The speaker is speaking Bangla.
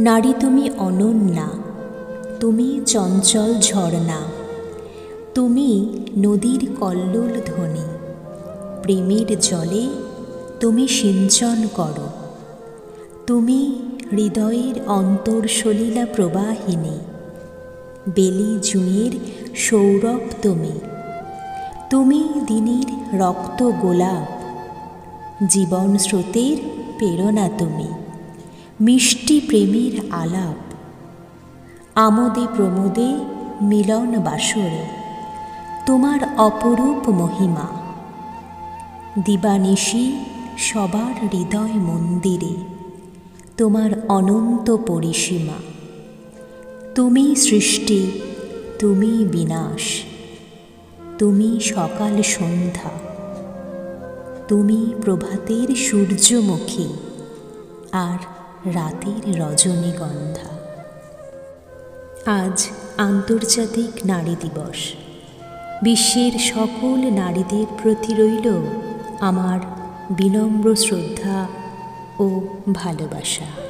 নারী তুমি অনন্যা, তুমি চঞ্চল ঝর্ণা, তুমি নদীর কল্লোল ধ্বনি, প্রেমের জলে তুমি সিঞ্চন করো, তুমি হৃদয়ের অন্তর্সলীলা প্রবাহিনী, বেলি জুঁয়ের সৌরভ তুমি তুমি দিনের রক্ত গোলাপ, জীবন স্রোতের প্রেরণা তুমি। মিষ্টি প্রেমের আলাপ। আমোদে প্রমোদে মিলন বাসরে। তোমার অপরূপ মহিমা। দিবানিশি সবার হৃদয় মন্দিরে। তোমার অনন্ত পরিসীমা। তুমি সৃষ্টি, তুমি বিনাশ। তুমি সকাল সন্ধ্যা। তুমি প্রভাতের সূর্যমুখী। আর রাতের রজনীগন্ধা। আজ আন্তর্জাতিক নারী দিবস। বিশ্বের সকল নারীদের প্রতি রইল আমার বিনম্র শ্রদ্ধা ও ভালোবাসা।